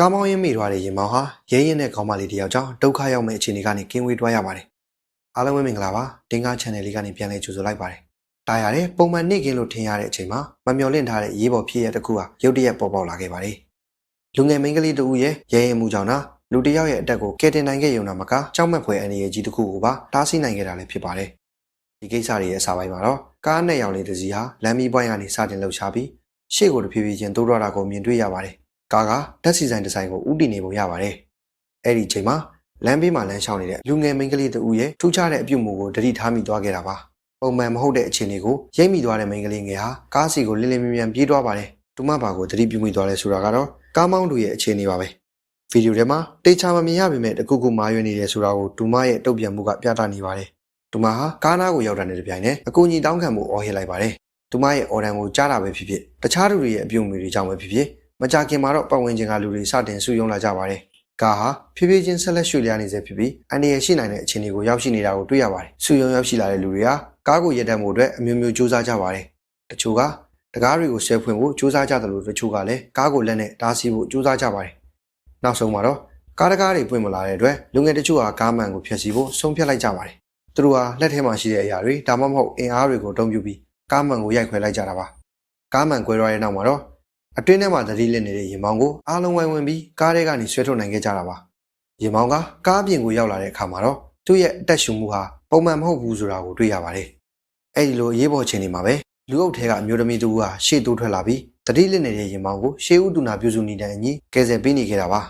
ကားမောင်းရင်းမိသွားတဲ့ရင်မောင်ဟာရဲရင်တဲ့ခေါင်းမလေးတစ်ယောက်ကြောင့်ဒုက္ခရောက်မဲ့အခြေအနေကနေကင်းဝေးသွားရပါတယ်။အားလုံးပဲမင်္ဂလာပါ။တင်ကား channel လေးကနေပြန်လည်ကြိုဆိုလိုက်ပါတယ်။တားရတယ်ပုံမှန်နေ့ကင်းလို့ထင်ရတဲ့အချိန်မှာမမျော်လင့်ထားတဲ့ရေးပေါ်ဖြစ်ရတစ်ခုဟာရုတ်တရက်ပေါ်ပေါက်လာခဲ့ပါတယ်။လူငယ်မိန်းကလေးတစ်ဦးရဲ့ရဲရင်မှုကြောင့်နာလူတစ်ယောက်ရဲ့အတက်ကိုကယ်တင်နိုင်ခဲ့ရုံနဲ့မကကြောက်မက်ဖွယ်အနေအကြီးတစ်ခုကိုပါတားဆီးနိုင်ခဲ့တာလည်းဖြစ်ပါတယ်။ဒီကိစ္စတွေရဲ့အစပိုင်းမှာတော့ကားနဲ့ရောင်လေးတစ်စီးဟာလမ်းမီးပွိုင်းကနေစတင်လှုပ်ရှားပြီးရှေ့ကိုတဖြည်းဖြည်းချင်းတိုးတော့တာကိုမြင်တွေ့ရပါတယ်။ ကားကဓာတ်စီဆိုင်ဒီဇိုင်းကိုဥတည်နေပုံရပါတယ်။အဲ့ဒီအချိန်မှာလမ်းဘေးမှာလမ်းလျှောက်နေတဲ့လူငယ်မိန်းကလေးတူရဲ့ထူးခြားတဲ့အပြုတ်မှုကိုတတိထားမိသွားခဲ့တာပါ။ပုံမှန်မဟုတ်တဲ့အခြေအနေကိုရိပ်မိသွားတဲ့မိန်းကလေးငယ်ဟာကားစီကိုလင်းလင်းမြန်မြန်ပြေးသွားပါတယ်။တူမဘာကိုတတိပြုမိသွားလဲဆိုတာကတော့ကားမောင်းသူရဲ့အခြေအနေပါပဲ။ဗီဒီယိုထဲမှာတေချာမမြင်ရပေမဲ့တခုခုမာရွေးနေတယ်ဆိုတာကိုတူမရဲ့တုတ်ပြန်မှုကပြသနေပါတယ်။တူမဟာကားနားကိုရောက်တာနဲ့တပြိုင်နက်အကူအညီတောင်းခံမှုအော်ဟစ်လိုက်ပါတယ်။တူမရဲ့အော်ဒန်ကိုကြားတာပဲဖြစ်ဖြစ်တခြားသူတွေရဲ့အပြုံးမျိုးတွေကြောင့်ပဲဖြစ်ဖြစ် မကြခင်မှာတော့ပတ်ဝန်းကျင်ကလူတွေစတင်စုယုံလာကြပါတယ်။ကားဟာဖြည်းဖြည်းချင်းဆက်လက်ရွှေ့လျားနေစေဖြစ်ပြီးအန္တရာယ်ရှိနိုင်တဲ့အခြေအနေကိုရောက်ရှိနေတာကိုတွေ့ရပါတယ်။စုယုံရောက်ရှိလာတဲ့လူတွေဟာကားကိုရပ်တန့်ဖို့အတွက်အမျိုးမျိုးစူးစမ်းကြပါတယ်။တချို့ကတကားတွေကိုဆွဲဖွင့်ဖို့စူးစမ်းကြတယ်လို့တချို့ကလည်းကားကိုလက်နဲ့တားဆီးဖို့စူးစမ်းကြပါတယ်။နောက်ဆုံးမှာတော့ကားတကားတွေပွင့်မလာတဲ့အတွက်လူငယ်တချို့ဟာကားမှန်ကိုဖျက်ဆီးဖို့ဆုံးဖြတ်လိုက်ကြပါတယ်။သူတို့ဟာလက်ထဲမှာရှိတဲ့အရာတွေဒါမှမဟုတ်အင်အားတွေကိုတုံ့ပြုပြီးကားမှန်ကိုရိုက်ခွဲလိုက်ကြတာပါ။ကားမှန်ကွဲသွားတဲ့နောက်မှာတော့ အတွင်းထဲမှာသတိလစ်နေတဲ့ရင်မောင်ကိုအားလုံးဝိုင်းဝင်ပြီးကားထဲကနေဆွဲထုတ်နိုင်ခဲ့ကြတာပါရင်မောင်ကကားပြင်ကိုရောက်လာတဲ့အခါမှာတော့သူ့ရဲ့အသက်ရှူမှုဟာပုံမှန်မဟုတ်ဘူးဆိုတာကိုတွေ့ရပါတယ်အဲ့ဒီလိုအရေးပေါ်ချိန်တွေမှာပဲလူအုပ်ထဲကအမျိုးသမီးတူဟာရှေ့တိုးထွက်လာပြီးသတိလစ်နေတဲ့ရင်မောင်ကိုရှေးဥတူနာပြုစုနေတဲ့အညီကယ်ဆယ်ပေးနေခဲ့တာပါ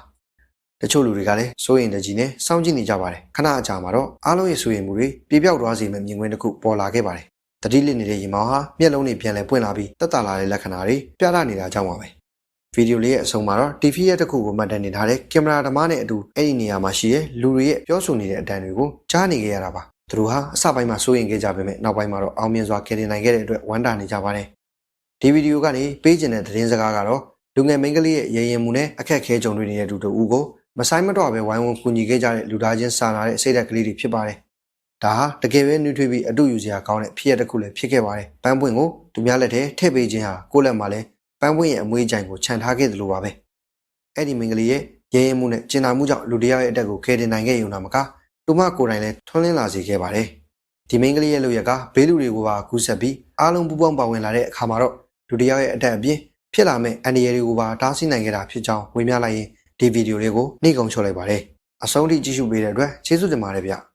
တချို့လူတွေကလည်းစိုးရင်တကြီးနဲ့စောင့်ကြည့်နေကြပါတယ်ခဏအကြာမှာတော့အားလုံးရဲ့စိုးရင်မှုတွေပြေပြောက်သွားစေမယ့်မြင်ကွင်းတစ်ခုပေါ်လာခဲ့ပါတယ် တတိလစ်နေတဲ့ရင်မောင်ဟာမျက်လုံးတွေပြန်လဲပွင့်လာပြီးတက်တာလာတဲ့လက္ခဏာတွေပြသနေတာကြောင့်ပါပဲဗီဒီယိုလေးရဲ့အဆုံးမှာတော့ TV ရဲ့တစ်ခုကိုမှတ်တမ်းနေထားတဲ့ကင်မရာသမားနဲ့အတူအဲ့ဒီနေရာမှာရှိတဲ့လူတွေရဲ့ပြောဆိုနေတဲ့အတန်တွေကိုကြားနေကြရတာပါသူတို့ဟာအစပိုင်းမှာစိုးရင်ခဲ့ကြပေမဲ့နောက်ပိုင်းမှာတော့အောင်မြင်စွာကယ်တင်နိုင်ခဲ့တဲ့အတွက်ဝမ်းသာနေကြပါတယ်ဒီဗီဒီယိုကနေပေးကျင်တဲ့သတင်းစကားကတော့လူငယ်မိန်းကလေးရဲ့ရေရင်မှုနဲ့အခက်အခဲကြုံတွေ့နေတဲ့သူတို့ဦးကိုမဆိုင်မတော့ပဲဝိုင်းဝန်းကူညီခဲ့ကြတဲ့လူသားချင်းစာနာတဲ့စိတ်ဓာတ်ကလေးတွေဖြစ်ပါတယ် ဒါဟာတကယ်ပဲနှွေးထွေးပြီးအတူယူစရာကောင်းတဲ့ဖြစ်ရတစ်ခုလည်းဖြစ်ခဲ့ပါတယ်။ပန်းပွင့်ကိုသူများလက်ထဲထည့်ပေးခြင်းဟာကိုယ့်လက်မှာလည်းပန်းပွင့်ရဲ့အမွေးကြိုင်ကိုခြံထားခဲ့သလိုပါပဲ။အဲ့ဒီမင်္ဂလေးရဲ့ရဲရင်မှုနဲ့ကျင်နာမှုကြောင့်လူတစ်ယောက်ရဲ့အတက်ကိုခဲတင်နိုင်ခဲ့ရုံနာမကတူမကိုယ်တိုင်လည်းထွန်းလင်းလာစေခဲ့ပါတယ်။ဒီမင်္ဂလေးရဲ့လူရက်ကဘေးလူတွေကိုပါကူးဆက်ပြီးအားလုံးပူးပေါင်းပါဝင်လာတဲ့အခါမှာတော့လူတစ်ယောက်ရဲ့အတက်အပြင်ဖြစ်လာမဲ့အန္တရာယ်တွေကိုပါတားဆီးနိုင်ခဲ့တာဖြစ်ကြောင်းဝေမျှလိုက်ရင်ဒီဗီဒီယိုလေးကိုနှိကုံချုပ်လိုက်ပါတယ်။အဆုံးထိကြည့်ရှုပေးတဲ့အတွက်ကျေးဇူးတင်ပါတယ်ဗျ။